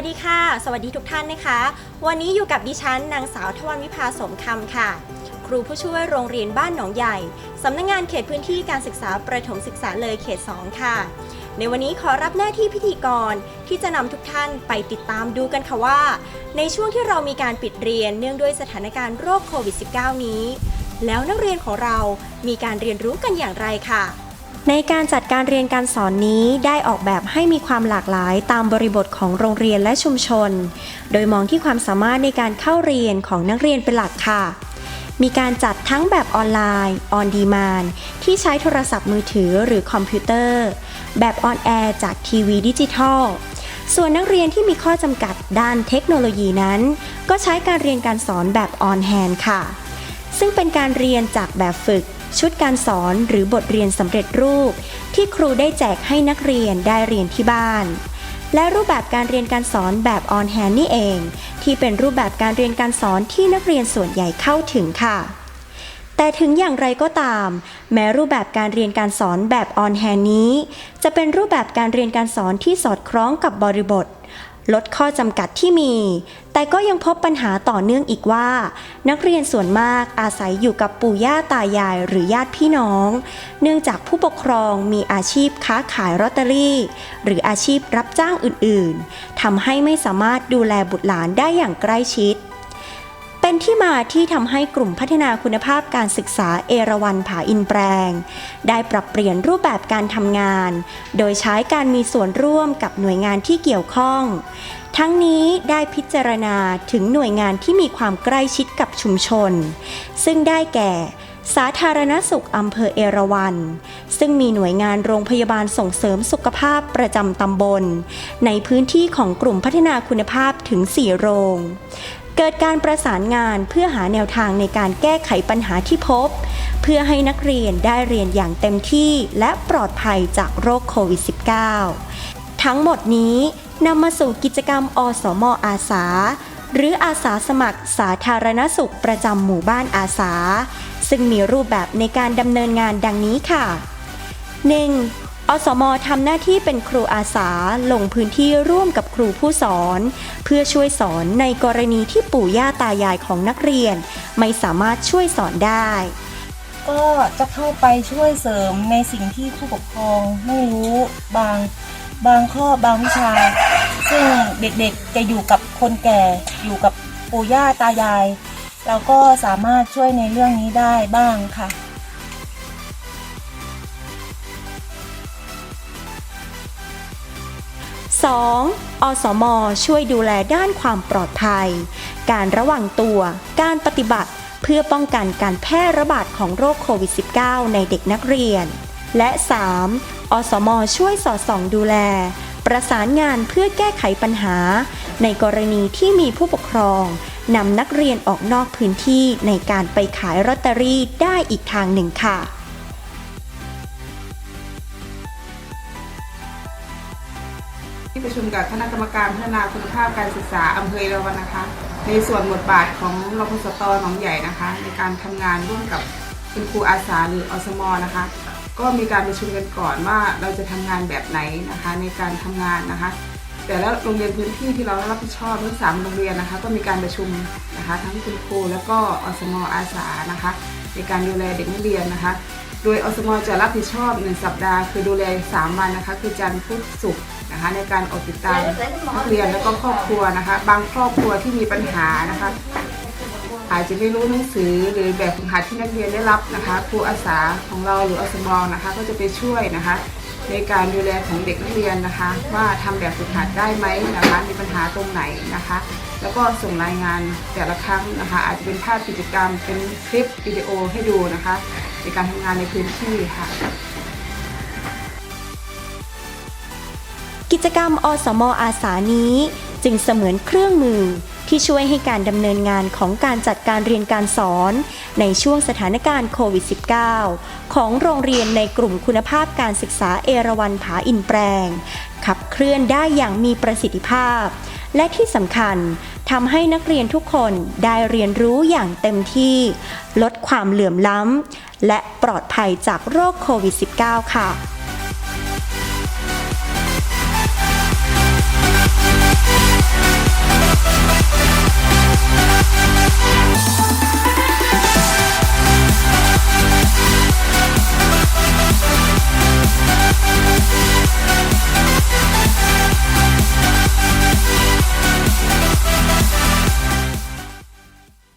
วัสดีค่ะ สวัสดีทุกท่านนะคะ วันนี้อยู่กับดิฉันนางสาวทวันวิภาสมคำค่ะ ครูผู้ช่วยโรงเรียนบ้านหนองใหญ่ สำนักงงานเขตพื้นที่การศึกษาประถมศึกษาเลยเขต 2 ค่ะ ในวันนี้ขอรับหน้าที่พิธีกรที่จะนำทุกท่านไปติดตามดูกันค่ะว่า ในช่วงที่เรามีการปิดเรียนเนื่องด้วยสถานการณ์โรคโควิด -19 นี้ แล้วนักเรียนของเรามีการเรียนรู้กันอย่างไรค่ะ ในการจัดการเรียนการสอนนี้ได้ออกแบบให้มีความหลากหลายตามบริบทของโรงเรียนและชุมชน โดยมองที่ความสามารถในการเข้าเรียนของนักเรียนเป็นหลักค่ะ มีการจัดทั้งแบบออนไลน์ ออนดีมานที่ใช้โทรศัพท์มือถือหรือคอมพิวเตอร์ แบบออนแอร์จากทีวีดิจิทัลส่วนนักเรียนที่มีข้อจำกัดด้านเทคโนโลยีนั้น ก็ใช้การเรียนการสอนแบบออนแฮนค่ะ ซึ่งเป็นการเรียนจากแบบฝึก ชุดการสอนหรือบทเรียนสำเร็จรูป ที่ครูได้แจกให้นักเรียนได้เรียนที่บ้าน และรูปแบบการเรียนการสอนแบบออนแฮนนี่เอง ที่เป็นรูปแบบการเรียนการสอนที่นักเรียนส่วนใหญ่เข้าถึงค่ะ แต่ถึงอย่างไรก็ตาม แม้รูปแบบการเรียนการสอนแบบออนแฮนนี้ จะเป็นรูปแบบการเรียนการสอนที่สอดคล้องกับบริบท ลดข้อจำกัดที่มี แต่ก็ยังพบปัญหาต่อเนื่องอีกว่า นักเรียนส่วนมากอาศัยอยู่กับปู่ย่าตายายหรือญาติพี่น้อง เนื่องจากผู้ปกครองมีอาชีพค้าขายลอตเตอรี่ หรืออาชีพรับจ้างอื่นๆทำให้ไม่สามารถดูแลบุตรหลานได้อย่างใกล้ชิด เป็นที่มาที่ทำให้กลุ่มพัฒนาคุณภาพการศึกษาเอราวันผาอินแปลง ได้ปรับเปลี่ยนรูปแบบการทำงาน โดยใช้การมีส่วนร่วมกับหน่วยงานที่เกี่ยวข้อง ทั้งนี้ได้พิจารณาถึงหน่วยงานที่มีความใกล้ชิดกับชุมชน ซึ่งได้แก่สาธารณสุขอำเภอเอราวันซึ่งมีหน่วยงานโรงพยาบาลส่งเสริมสุขภาพประจำตำบล ในพื้นที่ของกลุ่มพัฒนาคุณภาพถึง 4 โรง เกิดการประสานงานเพื่อหาแนวทางในการแก้ไขปัญหาที่พบ เพื่อให้นักเรียนได้เรียนอย่างเต็มที่และปลอดภัยจากโรคโควิด -19 ทั้งหมดนี้นำมาสู่กิจกรรมอสมอาสา หรืออาสาสมัครสาธารณสุขประจำหมู่บ้านอาสา ซึ่งมีรูปแบบในการดำเนินงานดังนี้ค่ะ 1. อสมทำหน้าที่เป็นครูอาสาลงพื้นที่ร่วมกับครูผู้สอน เพื่อช่วยสอนในกรณีที่ปู่ย่าตายายของนักเรียน ไม่สามารถช่วยสอนได้ ก็จะเข้าไปช่วยเสริมในสิ่งที่ผู้ปกครองไม่รู้บางบางข้อบางวิชา ซึ่งเด็กๆจะอยู่กับคนแก่อยู่กับปู่ย่าตายาย เราก็สามารถช่วยในเรื่องนี้ได้บ้างค่ะ 2. อสม ช่วยดูแลด้านความปลอดภัย การระวังตัว การปฏิบัติ เพื่อป้องกันการแพร่ระบาดของโรคโควิด -19 ในเด็กนักเรียน และ 3. อสม ช่วยสอดส่องดูแล ประสานงานเพื่อแก้ไขปัญหา ในกรณีที่มีผู้ปกครองนำนักเรียนออกนอกพื้นที่ในการไปขายลอตเตอรี่ได้อีกทางหนึ่งค่ะ ที่ประชุมกับคณะกรรมการพัฒนาคุณภาพการศึกษาอำเภอเราวัณนะคะ ในส่วนบทบาทของรพสตหนองใหญ่นะคะ ในการทำงานร่วมกับคุณครูอาสาหรืออสมนะคะ ก็มีการประชุมกันก่อนว่าเราจะทำงานแบบไหนนะคะ ในการทำงานนะคะ แต่ละโรงเรียนพื้นที่ที่เรารับผิดชอบทั้งสามโรงเรียนนะคะ ก็มีการประชุมนะคะ ทั้งคุณครูแล้วก็อสมอาสานะคะ ในการดูแลเด็กนักเรียนนะคะ โดยอสมจะรับผิดชอบหนึ่งสัปดาห์ คือดูแล 3 วันนะคะ คือจันทร์พุธศุกร์นะคะในการออกติดตามนักเรียนแล้วก็ครอบครัวนะคะ บางครอบครัวที่มีปัญหานะคะอาจจะไม่รู้หนังสือหรือแบบฝึกหัดที่นักเรียนได้รับนะคะครูอาสาของเราหรืออสมนะคะ ก็จะไปช่วยนะคะ ในการดูแลของเด็กนักเรียนนะคะ ว่าทำแบบฝึกหัดได้ไหมนะคะ มีปัญหาตรงไหนนะคะ แล้วก็ส่งรายงานแต่ละครั้งนะคะ อาจจะเป็นภาพกิจกรรมเป็นคลิปวิดีโอให้ดูนะคะ ในการทำงานในพื้นที่ค่ะ กิจกรรมอสมอาสานี้จึงเสมือนเครื่องมือที่ช่วยให้การดำเนินงานของการจัดการเรียนการสอน ในช่วงสถานการณ์โควิด -19 ของโรงเรียนในกลุ่มคุณภาพการศึกษาเอราวันผาอินแปลง ขับเคลื่อนได้อย่างมีประสิทธิภาพ และที่สำคัญ ทำให้นักเรียนทุกคนได้เรียนรู้อย่างเต็มที่ ลดความเหลื่อมล้ำและปลอดภัยจากโรคโควิด -19 ค่ะ